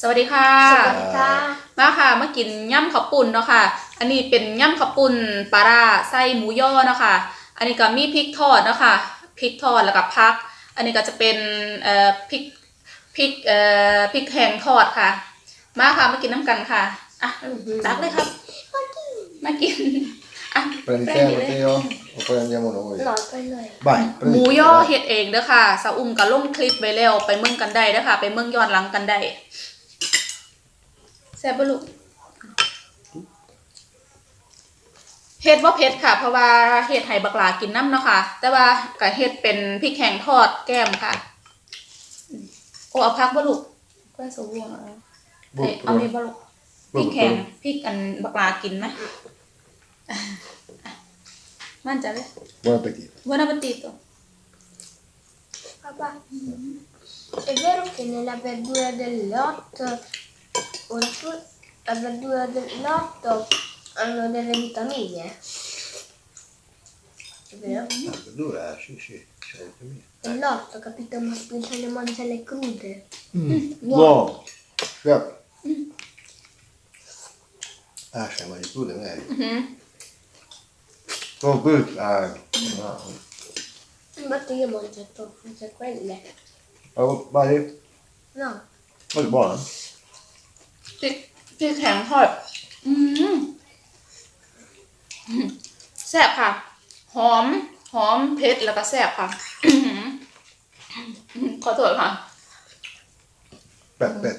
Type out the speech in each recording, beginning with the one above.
สวัสดีค่ะ สวัสดีค่ะ มาค่ะมากินย่ำข้าวปุ่นเนาะค่ะ อันนี้เป็นย่ำข้าวปุ่นปลาร้าไส้หมูย่อเนาะค่ะ อันนี้ก็มีพริกทอดเนาะค่ะ พริกทอดแล้วก็พัก อันนี้ก็จะเป็นเอ่อพริกพริกเอ่อพริกแห้งทอดค่ะ มาค่ะมากินน้ำกันค่ะ อะตักเลยครับ มากิน อะ Prendi te, Prendile. Matteo, o poi andiamo noi? หลอดไปเลย Vai, หมู prendi ย่อ te, เฮ็ดเองเด้อค่ะสาวอุ้มก็ลงคลิปไว้แล้วไปเมืองกันได้เด้อค่ะ ไปเมืองย้อนหลังกันได้แซ่บบ่ลูกเฮ็ดว่าเผ็ดค่ะ เพราะว่าเฮ็ดให้บักหลากินน้ำเนาะค่ะ แต่ว่าก็เฮ็ดเป็นพริกแห้งทอดแก้มค่ะอืมโอ้เอาพักบ่ลูกก็สวงเอาเอ้ยเอานี่บ่ลูกพริกแห้งพริกอันบักหลากินไหมอะอะมั่นใจเลย Buon appetito. Buon appetito. Papà, è vero che nella verdura dell'otto, la verdura del lotto hanno delle vitamine. È vero? Mm, la verdura, sì, sì, c'è le vitamine. Il lotto, capito? Ma spesso le mangia le crude. Mm. mm buono. Certo. Mm. Ah, c'è mangi crude, vero? Mm-hmm. Oh, Sono qui, ah, no. Mm, Infatti io mangio tofu, c'è quelle. Oh, vai. No. Ma è buono? พริกพริกแข็งทอดอืมอืมแซ่บค่ะ หอม หอมเผ็ดแล้วก็แซ่บค่ะอื้อหืออืมขอโทษค่ะ Aspetta, aspetta.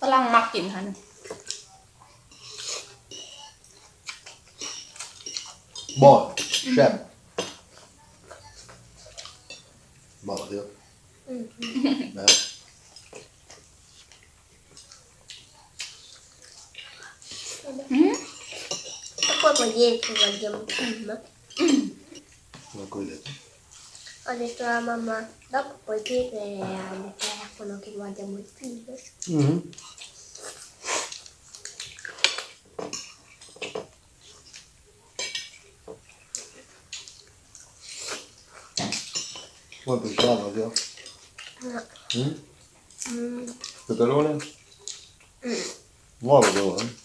ฝรั่งมักกินค่ะ Buono. Chef. Buono, Matteo. Mm. Eh. e poi poi dietro guardiamo il film. Non quello. Ho detto alla mamma, dopo puoi chiedere al telefono che guardiamo il film. Mm. Quanto ci sono, Matteo? No. Mm? Mm. Peperone? Mm. Però, eh?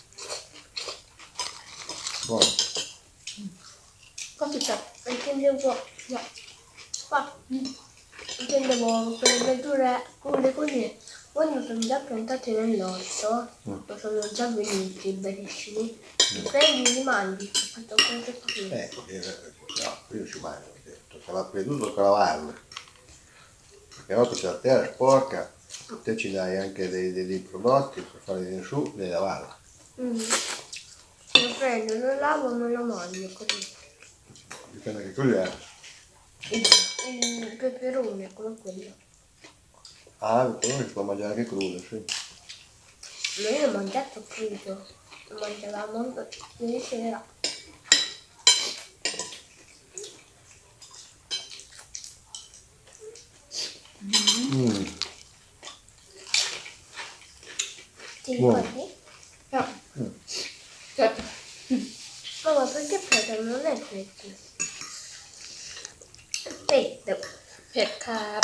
Buono. Capita, intendevo... No. Qua. Intendevo per le verdure con le così. Quando sono già piantate nell'orto, mm. sono già venuti bellissimi, mm. prendi li mangi, ho fatto questo qui. Eh, no, io ci mangio, ho detto, se l'ha creduto per lavarle. Perché a c'è la terra sporca, te ci dai anche dei, dei, dei prodotti per fare di su, devi lavarla. Mm prendo, non lavo, non lo mangio così. Dipende che cos'è. Il, il peperone, quello quello. Ah, il peperone si può mangiare anche crudo, sì. Noi l'ho mangiato crudo. Lo mangiavamo ieri sera. Mm. Mm. Ti ricordi? No. Mm. Certo. ะ Mamma, perché Peter Non è freddo. Aspetta. เผ็ดครับ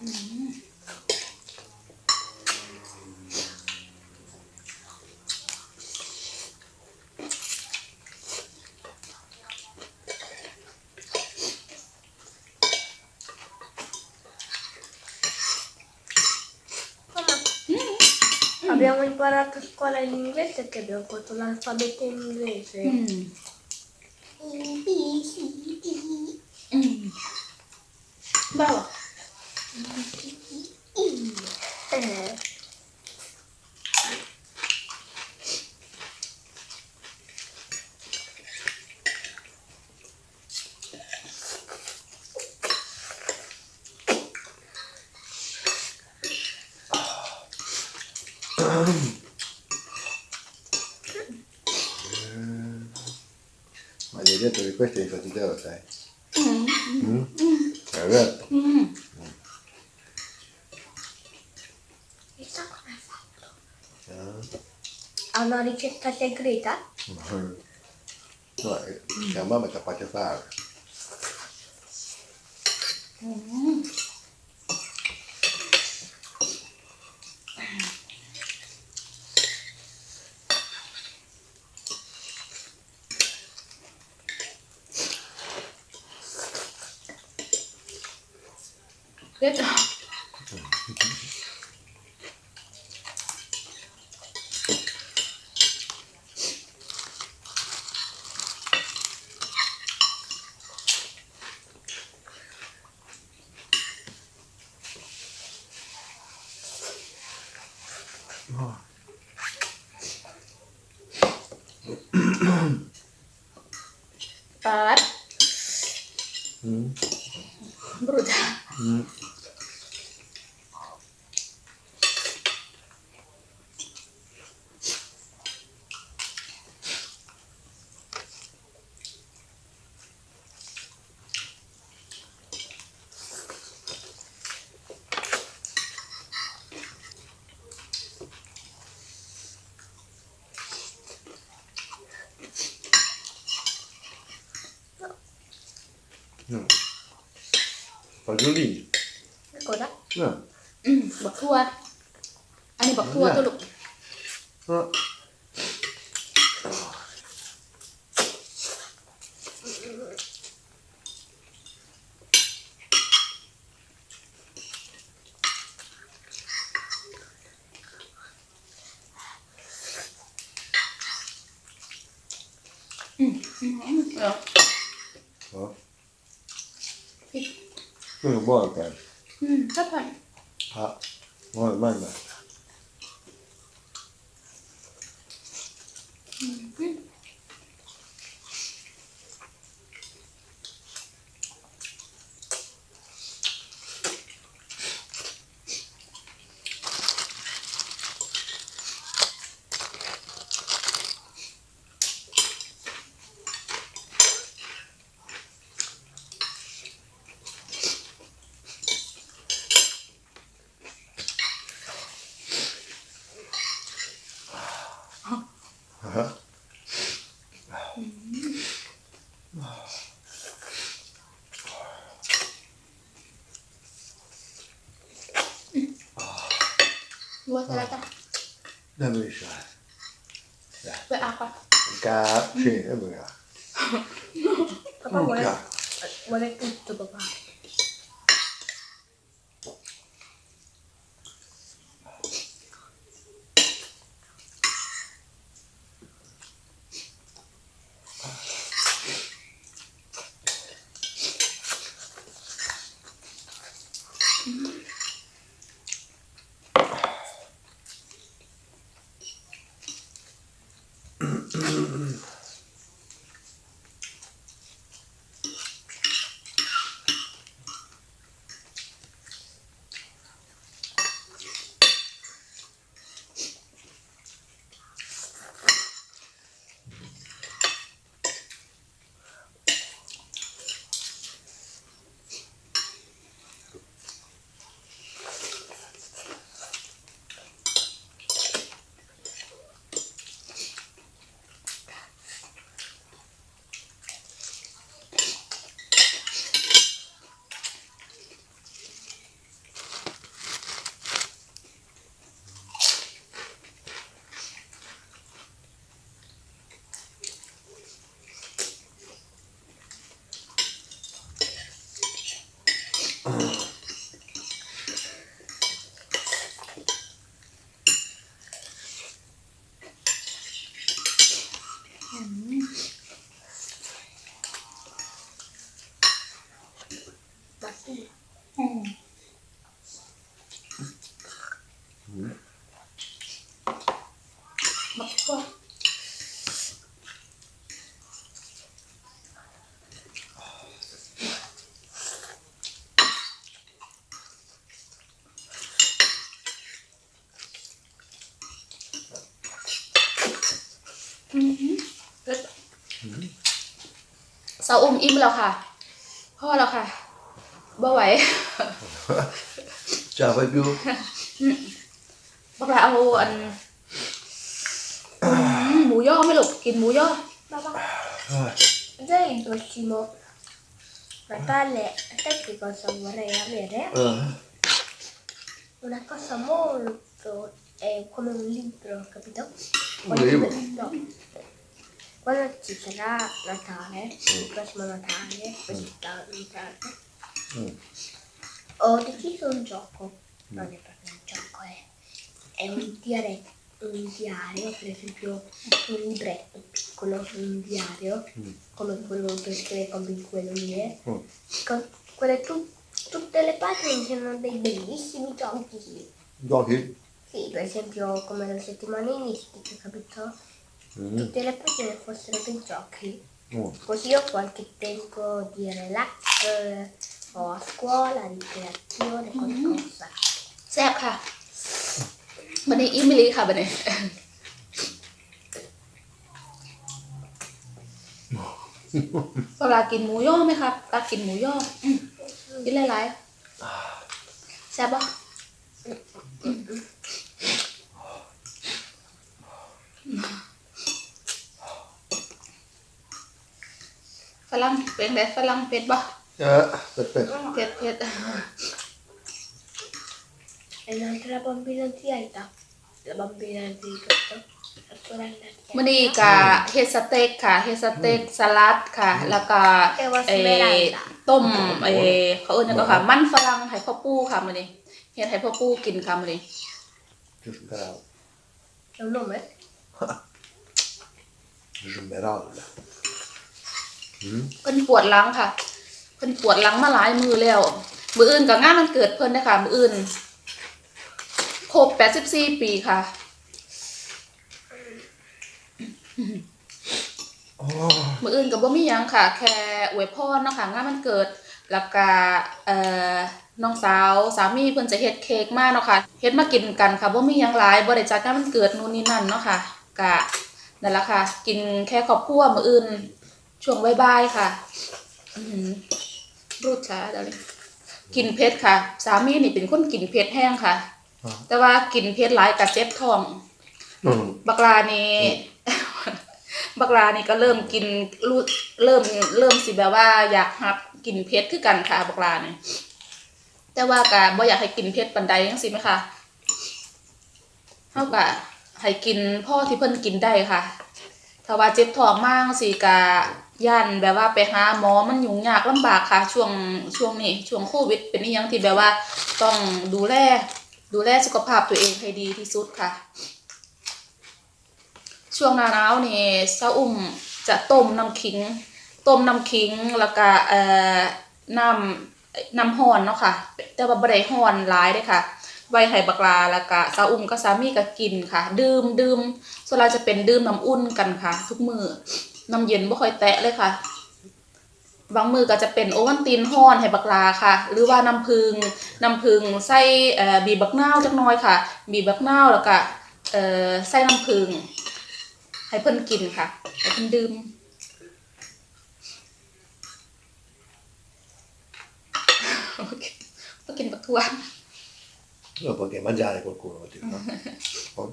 Mamma, abbiamo imparato a scuola l'inglese che abbiamo fatto l'alfabeto in inglese. อื Eh, ma gli hai detto che questo è di fatica, lo sai? Mm. Mm. mm. mm. È vero? Mm. Chissà come ha fatto. Ah. Ha una ricetta segreta? No, eh, è- la mamma è capace a fare. Mm. 내줘. Empat. Hmm. Berudah. Hmm. 응. 바줄리. 거다? 응. 응. 막 후아. 아니 막 후아 또 어. 응, 응, 응, 응. 어? うん、ご飯かい。うん、パパ。あ、まいまい。Buat Damage. Buat apa? Kak, sih, apa ya? Apa boleh? Boleh itu, Bapak. เสาวอุ้มอิ่มแล้วค่ะพ่อแล้วค่ะ bố vậy chào bác chú bác lão anh mù gió mới lục kìm mù gió. Bác bác đây rồi chỉ một. Và ta lẹ tất cả con sống vào đây về đấy. Una cosa molto è come un libro capito quando, libro. No. quando ci sarà Natale il prossimo Natale quest'anno Natale Mm. ho deciso un gioco. Non è proprio un gioco, è, è un, diare- un diario, per esempio un libretto piccolo, un diario, come quello che scrive con quello lì. eh. Mm. Con quelle tu- tutte le pagine sono dei bellissimi giochi. Giochi? Sì, per esempio come le settimane mistiche, capito? Mm. Tutte le pagine fossero dei giochi. Mm. Così ho qualche tempo di relax eh, o a scuola, ricreazione, qualcosa. แซ่บค่ะบันนี้อิมมิลีค่ะบันนี้ เวลากินหมูย่อไหมครับตากินหมูย่ออืมกินหลายๆแซ่บปะฝรั่งเป็นไงฝรั่งเป็ดปะ Ja, perfetto. เผ็ดเผ็ด E un'altra bambina di Aida, la bambina di questo, la sorella di มันนี่กับเฮดสเต็กค่ะเฮดสเต็กสลัดค่ะ แล้วก็เอวาสเอ่เมรัลอดาต้มเอ่อเขาเอิ้นหยังก็ค่ะ มันฝรั่งไห่พ่อปูค่ะมันนี่เฮ็ดให้พ่อปูกินค่ะมันนี่ Giusto, bravo. È un nome? Smeralda. Mm. เพิ่นปวดหลังค่ะ เพิ่นปวดหลังมาหลายมือแล้ว มืออื่นก็งานมันเกิดเพิ่นนะคะมืออื่นครบ84ปีค่ะ Oh. มืออื่นก็บ่มีหยังค่ะ แค่อวยพรเนาะค่ะงานมันเกิดแล้วก็เอ่อน้องสาวสามีเพิ่นจะเฮ็ดเค้กมาเนาะค่ะเฮ็ดมากินกันค่ะบ่มีหยังหลายบ่ได้จัดงานมันเกิดนู่นนี่นั่นเนาะค่ะก็นั่นล่ะค่ะ กินแค่ครอบครัวมื้ออื่น ช่วงบ่ายๆค่ะอือหือ รูดช้าเดี๋ยวนี้กินเผ็ดค่ะ สามีนี่เป็นคนกินเผ็ดแห้งค่ะอ่าแต่ว่ากินเผ็ดหลายก็เจ็บท้อง Mm. บักลานี่บักลานี่ก็เริ่มกินรู้เริ่มเริ่มสิแบบว่าอยากหับกินเผ็ดคือกันค่ะบักลานี่แต่ว่าก็บ่อยากให้กินเผ็ดปานใดจังซี่ไหมคะเฮาก็ให้กินพ่อที่เพิ่นกินได้ค่ะ ถ้าว่าเจ็บท้องมากสิก็ ย่านแบบว่าไปหาหมอมันยุ่งยากลำบากค่ะ ช่วงช่วงนี้ช่วงโควิด เป็นอีหยังที่แบบว่าต้องดูแลดูแลสุขภาพตัวเองให้ดีที่สุดค่ะ ช่วงหน้าหนาวนี่ซาอุ้มจะต้มน้ำขิง ต้มน้ำขิงแล้วก็เอ่อน้ำน้ำห้อนเนาะค่ะ แต่ว่าบ่ได้ห้อนหลายเด้ค่ะไว้ให้บักลาแล้วก็ซาอุ้มกับสามีก็กินค่ะ ดื่มดื่มส่วนเราจะเป็นดื่มน้ำอุ่นกันค่ะ ทุกมือ น้ำเย็นบ่ค่อยแตะเลยค่ะ บางมือก็จะเป็นโอวันตินห้อนให้บักลาค่ะ หรือว่าน้ำผึ้งน้ำผึ้งใส่เอ่อบีบบักนาวจักหน่อยค่ะ บีบบักนาวแล้วก็เอ่อใส่น้ำผึ้งให้เพิ่นกินค่ะ ให้เพิ่นดื่มโอเคต้องกินบักทั่ว Dopo che mangiare qualcuno, tipo, no? Oh.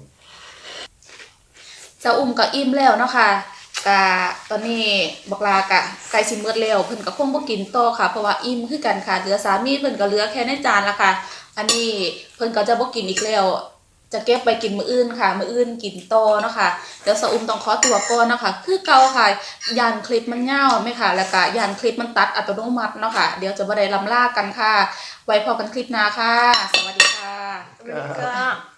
เจ้าอุ้มก็อิ่มแล้วเนาะค่ะ กะตอนนี้บักลากะใกล้สิหมืดแล้วเพิ่นก็คงบ่กินโตค่ะ เพราะว่าอิ่มคือกันค่ะ เหลือสามีเพิ่นก็เหลือแค่ในจานละค่ะ อันนี้เพิ่นก็จะบ่กินอีกแล้วจะเก็บไปกินมื้ออื่นค่ะ มื้ออื่นกินโตเนาะค่ะเดี๋ยวสาอุ้มต้องขอตัวก่อนเนาะค่ะคือเก่าค่ะยานคลิปมันยาไหมค่ะ แล้วก็ยานคลิปมันตัดอัตโนมัติเนาะค่ะ เดี๋ยวจะบ่ได้ลำลากกันค่ะ ไว้พอกันคลิปหน้าค่ะ สวัสดีค่ะ America.